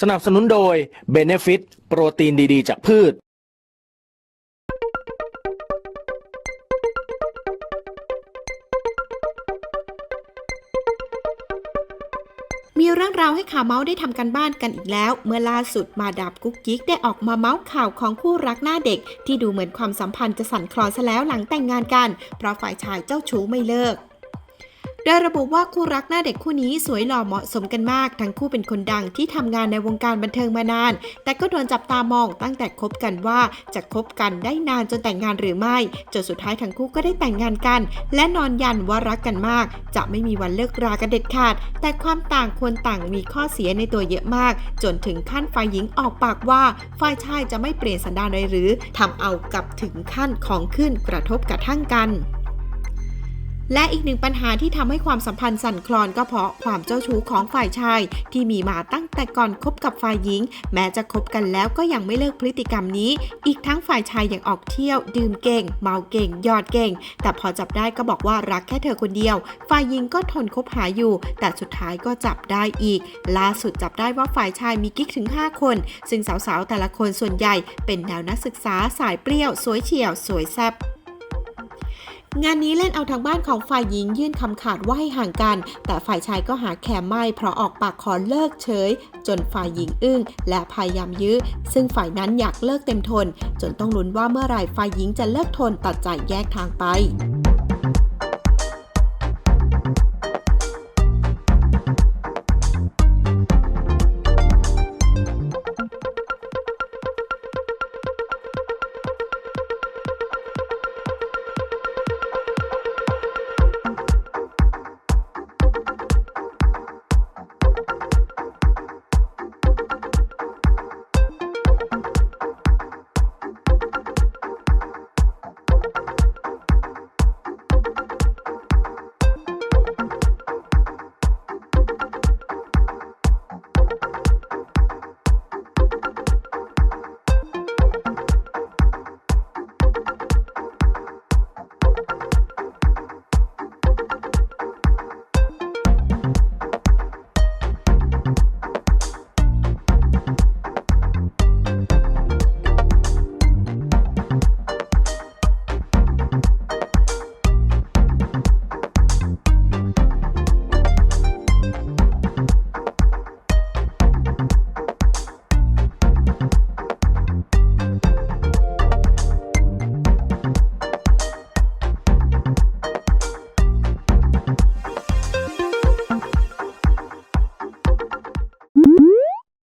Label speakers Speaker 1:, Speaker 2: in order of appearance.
Speaker 1: สนับสนุนโดย Benefit โปรตีนดีๆ จากพืช
Speaker 2: มีเรื่องราวให้ข่าวเมาส์ได้ทำกันบ้านกันอีกแล้ว เมื่อล่าสุดมาดามกุ๊กกิ๊กได้ออกมาเมาส์ข่าวของคู่รักหน้าเด็ก ที่ดูเหมือนความสัมพันธ์จะสั่นคลอนซะแล้วหลังแต่งงานกัน เพราะฝ่ายชายเจ้าชู้ไม่เลิก โดยระบุว่าคู่รักหน้าเด็กคู่นี้สวยหล่อเหมาะสมกันมาก ทั้งคู่เป็นคนดังที่ทำงานในวงการบันเทิงมานาน แต่ก็โดนจับตามองตั้งแต่คบกันว่าจะคบกันได้นานจนแต่งงานหรือไม่จนสุดท้ายทั้งคู่ก็ได้แต่งงานกัน และนอนยันว่ารักกันมาก จะไม่มีวันเลิกรากันเด็ดขาด แต่ความต่างควรต่างมีข้อเสียในตัวเยอะมาก จนถึงขั้นฝ่ายหญิงออกปากว่าฝ่ายชายจะไม่เปลี่ยนสันดานเลยหรือทำเอากับถึงขั้นของขึ้นกระทบกระทั่งกัน และอีกหนึ่งปัญหาที่ทำให้ความสัมพันธ์สั่นคลอนก็เพราะความเจ้าชู้ของฝ่ายชาย ที่มีมาตั้งแต่ก่อนคบกับฝ่ายหญิง แม้จะคบกันแล้วก็ยังไม่เลิกพฤติกรรมนี้ อีกทั้งฝ่ายชายยังออกเที่ยว ดื่มเก่ง เมาเก่งหยอดเก่ง แต่พอจับได้ก็บอกว่ารักแค่เธอคนเดียว ฝ่ายหญิงก็ทนคบหาอยู่ แต่สุดท้ายก็จับได้อีก ล่าสุดจับได้ว่าฝ่ายชายมีกิ๊กถึง 5 คน ซึ่งสาวๆแต่ละคนส่วนใหญ่ เป็นแนวนักศึกษาสายเปรี้ยว สวยเฉียว สวยแซ่บ งานนี้เล่นเอาทางบ้านของฝ่ายหญิงยื่นคำขาดว่าให้ห่างกัน แต่ฝ่ายชายก็หาแคมไม่เพราะออกปากขอเลิกเฉย จนฝ่ายหญิงอึ้ง และพยายามยื้อ ซึ่งฝ่ายนั้นอยากเลิกเต็มทน จนต้องลุ้นว่าเมื่อไหร่ฝ่ายหญิงจะเลิกทนตัดใจแยกทางไป